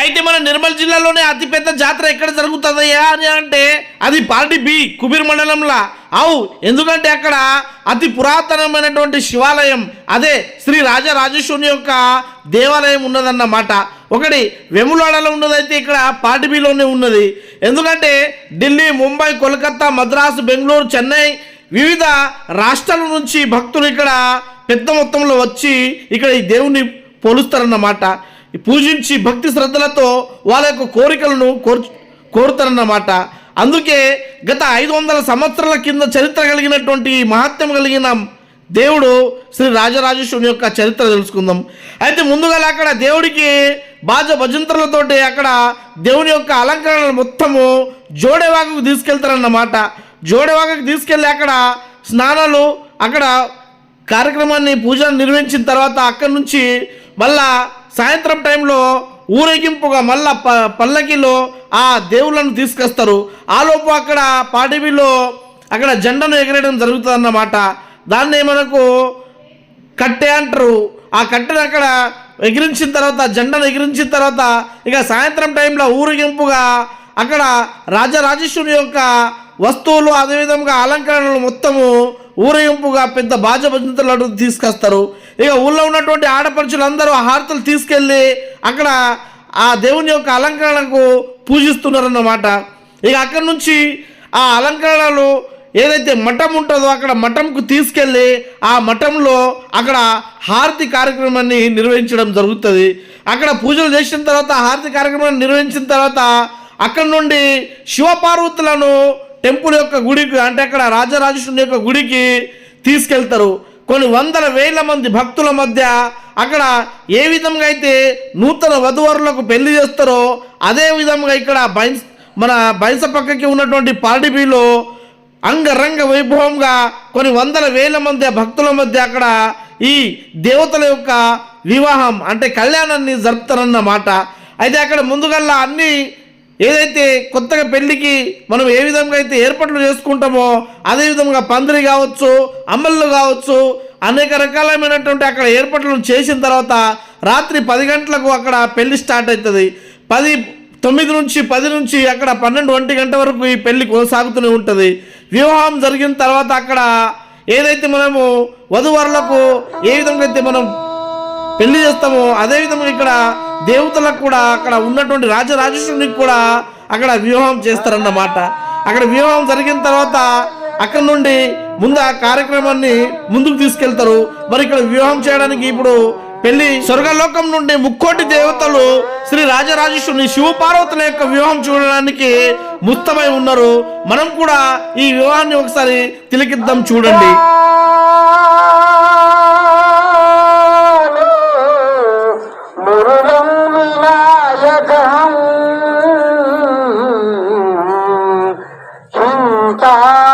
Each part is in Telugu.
అయితే మన నిర్మల్ జిల్లాలోనే అతిపెద్ద జాతర ఎక్కడ జరుగుతుందయ్యా అని అంటే అది పార్టీ బి కుబీర్ మండలంలో. అవు ఎందుకంటే అక్కడ అతి పురాతనమైనటువంటి శివాలయం అదే శ్రీ రాజరాజేశ్వరుని యొక్క దేవాలయం ఉన్నదన్నమాట. ఒకటి వెములాడలో ఉన్నదైతే ఇక్కడ పార్టీ బిలోనే ఉన్నది. ఎందుకంటే ఢిల్లీ ముంబై కోల్కతా మద్రాసు బెంగళూరు చెన్నై వివిధ రాష్ట్రాల నుంచి భక్తులు ఇక్కడ పెద్ద మొత్తంలో వచ్చి ఇక్కడ ఈ దేవుని పోలుస్తారన్నమాట. పూజించి భక్తి శ్రద్ధలతో వాళ్ళ యొక్క కోరికలను కోరు కోరుతారన్నమాట. అందుకే గత ఐదు వందల సంవత్సరాల కింద చరిత్ర కలిగినటువంటి మహత్యం కలిగిన దేవుడు శ్రీ రాజరాజేశ్వరుని యొక్క చరిత్ర తెలుసుకుందాం. అయితే ముందుగా అక్కడ దేవుడికి బాజ భజంత్రులతోటి అక్కడ దేవుని యొక్క అలంకరణలు మొత్తము జోడేవాగకు తీసుకెళ్తారన్నమాట. జోడేవాగకు తీసుకెళ్ళి అక్కడ స్నానాలు అక్కడ కార్యక్రమాన్ని పూజలు నిర్వహించిన తర్వాత అక్కడి నుంచి మళ్ళా సాయంత్రం టైంలో ఊరేగింపుగా మళ్ళా ప పల్లకిలో ఆ దేవుళ్ళను తీసుకొస్తారు. ఆలోపు అక్కడ పాడివిలో అక్కడ జెండను ఎగరేయడం జరుగుతుందన్నమాట. దాన్ని మనకు కట్టె అంటారు. ఆ కట్టెను అక్కడ ఎగిరించిన తర్వాత జెండను ఎగిరించిన తర్వాత ఇక సాయంత్రం టైంలో ఊరేగింపుగా అక్కడ రాజరాజేశ్వరి యొక్క వస్తువులు అదేవిధంగా అలంకరణలు మొత్తము ఊరేగింపుగా పెద్ద బాజ భజంతులు తీసుకొస్తారు. ఇక ఊళ్ళో ఉన్నటువంటి ఆడపడుచులు అందరూ ఆ హారతులు తీసుకెళ్ళి అక్కడ ఆ దేవుని యొక్క అలంకరణకు పూజిస్తున్నారన్నమాట. ఇక అక్కడి నుంచి ఆ అలంకరణలు ఏదైతే మఠం ఉంటుందో అక్కడ మఠంకు తీసుకెళ్ళి ఆ మఠంలో అక్కడ హారతి కార్యక్రమాన్ని నిర్వహించడం జరుగుతుంది. అక్కడ పూజలు చేసిన తర్వాత హారతి కార్యక్రమాన్ని నిర్వహించిన తర్వాత అక్కడ నుండి శివపార్వతులను టెంపుల్ యొక్క గుడికి అంటే అక్కడ రాజరాజేశ్వరుని యొక్క గుడికి తీసుకెళ్తారు. కొన్ని వందల వేల మంది భక్తుల మధ్య అక్కడ ఏ విధంగా అయితే నూతన వధువరులకు పెళ్ళి చేస్తారో అదే విధంగా ఇక్కడ బైన్స్ మన బైన్స పక్కకి ఉన్నటువంటి పార్టీపీలో అంగరంగ వైభవంగా కొన్ని వందల వేల మంది భక్తుల మధ్య అక్కడ ఈ దేవతల యొక్క వివాహం అంటే కళ్యాణాన్ని జరుపుతారన్నమాట. అయితే అక్కడ ముందుగల్లా అన్ని ఏదైతే కొత్తగా పెళ్ళికి మనం ఏ విధంగా అయితే ఏర్పాట్లు చేసుకుంటామో అదేవిధంగా పందిరి కావచ్చు అమ్మళ్ళు కావచ్చు అనేక రకాలమైనటువంటి అక్కడ ఏర్పాట్లను చేసిన తర్వాత రాత్రి పది గంటలకు అక్కడ పెళ్ళి స్టార్ట్ అవుతుంది. పది తొమ్మిది నుంచి పది నుంచి అక్కడ పన్నెండు ఒంటి గంట వరకు ఈ పెళ్ళి కొనసాగుతూనే ఉంటుంది. వివాహం జరిగిన తర్వాత అక్కడ ఏదైతే మనము వధువరులకు ఏ విధంగా అయితే మనం పెళ్ళి చేస్తామో అదేవిధంగా ఇక్కడ దేవతలకు కూడా అక్కడ ఉన్నటువంటి రాజరాజేశ్వరునికి కూడా అక్కడ వివాహం చేస్తారన్నమాట. అక్కడ వివాహం జరిగిన తర్వాత అక్కడ నుండి ముందు ఆ కార్యక్రమాన్ని ముందుకు తీసుకెళ్తారు. మరి ఇక్కడ వివాహం చేయడానికి ఇప్పుడు పెళ్ళి స్వర్గలోకం నుండి ముక్కోటి దేవతలు శ్రీ రాజరాజేశ్వరుని శివపార్వతుల యొక్క వివాహం చూడడానికి ముస్తమై ఉన్నారు. మనం కూడా ఈ వివాహాన్ని ఒకసారి తిలకిద్దాం చూడండి. ಸಂಸಾರ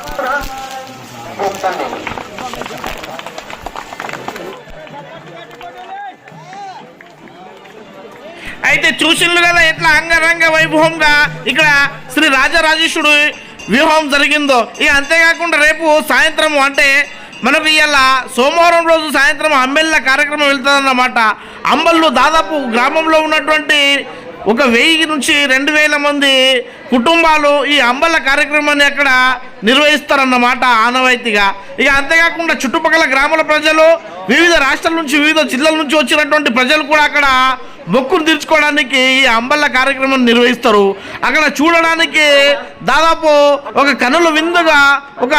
చూసిండ్రు కదా ఎట్లా అంగరంగ వైభవంగా ఇక్కడ శ్రీ రాజరాజేశ్వరుడు వ్యూహం జరిగిందో. ఇక అంతేకాకుండా రేపు సాయంత్రం అంటే మనకు ఇవాళ సోమవారం రోజు సాయంత్రం అంబెల్ల కార్యక్రమం వెళ్తుందన్నమాట. అంబల్లో దాదాపు గ్రామంలో ఉన్నటువంటి ఒక వెయ్యి నుంచి రెండు వేల మంది కుటుంబాలు ఈ అంబల కార్యక్రమాన్ని అక్కడ నిర్వహిస్తారన్నమాట ఆనవాయితీగా. ఇక అంతేకాకుండా చుట్టుపక్కల గ్రామాల ప్రజలు వివిధ రాష్ట్రాల నుంచి వివిధ జిల్లాల నుంచి వచ్చినటువంటి ప్రజలు కూడా అక్కడ మొక్కును తీర్చుకోవడానికి ఈ అంబల్ల కార్యక్రమం నిర్వహిస్తారు. అక్కడ చూడడానికి దాదాపు ఒక కనుల విందుగా ఒక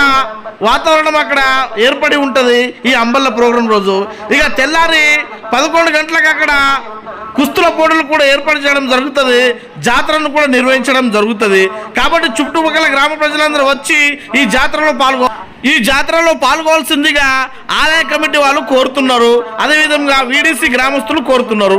వాతావరణం అక్కడ ఏర్పడి ఉంటుంది ఈ అంబల్ల ప్రోగ్రాం రోజు. ఇక తెల్లారి పదకొండు గంటలకు అక్కడ కుస్తుల పోటీలు కూడా ఏర్పాటు చేయడం జరుగుతుంది. జాతరను కూడా నిర్వహించడం జరుగుతుంది. కాబట్టి చుట్టుపక్కల గ్రామ ప్రజలందరూ వచ్చి ఈ జాతరలో పాల్గొ ఈ జాతరలో పాల్గొవాల్సిందిగా ఆలయ కమిటీ వాళ్ళు కోరుతున్నారు. అదేవిధంగా వీడీసీ గ్రామస్తులు కోరుతున్నారు.